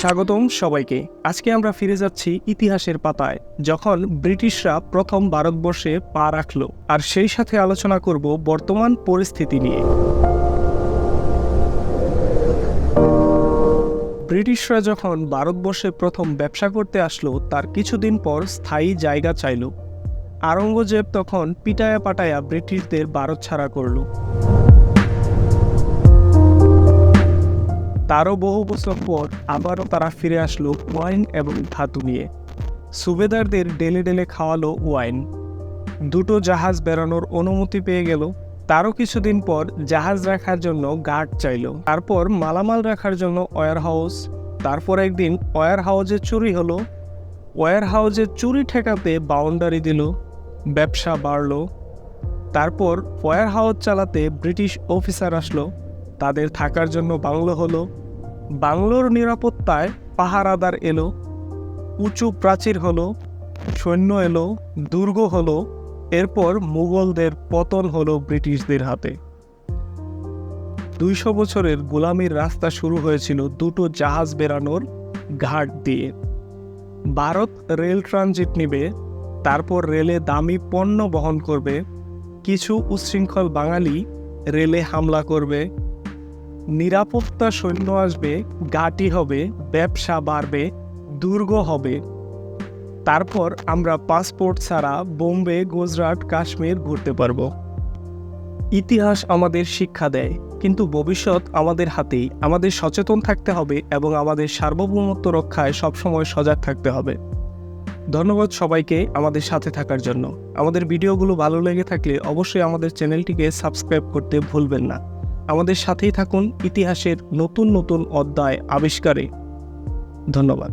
স্বাগতম সবাইকে। আজকে আমরা ফিরে যাচ্ছি ইতিহাসের পাতায়, যখন ব্রিটিশরা প্রথম ভারতবর্ষে পা রাখল। আর সেই সাথে আলোচনা করব বর্তমান পরিস্থিতি নিয়ে। ব্রিটিশরা যখন ভারতবর্ষে প্রথম ব্যবসা করতে আসলো, তার কিছুদিন পর স্থায়ী জায়গা চাইল। আরঙ্গজেব তখন পিটায়া পাটায়া ব্রিটিশদের ভারত ছাড়া করল। তারও বহু বছর পর আবারও তারা ফিরে আসলো ওয়াইন এবং ধাতু নিয়ে। সুবেদারদের ডেলে ডেলে খাওয়ালো ওয়াইন। দুটো জাহাজ বেরানোর অনুমতি পেয়ে গেল। তারও কিছুদিন পর জাহাজ রাখার জন্য গার্ড চাইলো। তারপর মালামাল রাখার জন্য ওয়ার হাউস তারপর একদিন ওয়ার হাউসে চুরি হলো। ওয়ার হাউসে চুরি ঠেকাতে বাউন্ডারি দিল। ব্যবসা বাড়লো। তারপর ওয়ার হাউস চালাতে ব্রিটিশ অফিসার আসলো। তাদের থাকার জন্য বাংলো হলো। বাংলোর নিরাপত্তায় পাহারাদার এলো, উঁচু প্রাচীর হলো, সৈন্য এলো, দুর্গ হলো, এরপর মুঘলদের পতন হলো ব্রিটিশদের হাতে। দুইশো বছরের গোলামির রাস্তা শুরু হয়েছিল দুটো জাহাজ বেরানোর ঘাট দিয়ে। ভারত রেল ট্রানজিট নিবে, তারপর রেলে দামি পণ্য বহন করবে, কিছু উচ্ছৃঙ্খল বাঙালি রেলে হামলা করবে নিরাপত্তা সৈন্য আসবে, ঘাঁটি হবে, ব্যবসা বাড়বে, দুর্গ হবে। তারপর আমরা পাসপোর্ট ছাড়া বোম্বে, গুজরাট, কাশ্মীর ঘুরতে পারব। ইতিহাস আমাদের শিক্ষা দেয়, কিন্তু ভবিষ্যৎ আমাদের হাতেই। আমাদের সচেতন থাকতে হবে এবং আমাদের সার্বভৌমত্ব রক্ষায় সবসময় সজাগ থাকতে হবে। ধন্যবাদ সবাইকে আমাদের সাথে থাকার জন্য। আমাদের ভিডিওগুলো ভালো লেগে থাকলে অবশ্যই আমাদের চ্যানেলটিকে সাবস্ক্রাইব করতে ভুলবেন না। আমাদের সাথেই থাকুন ইতিহাসের নতুন নতুন অধ্যায় আবিষ্কারে। ধন্যবাদ।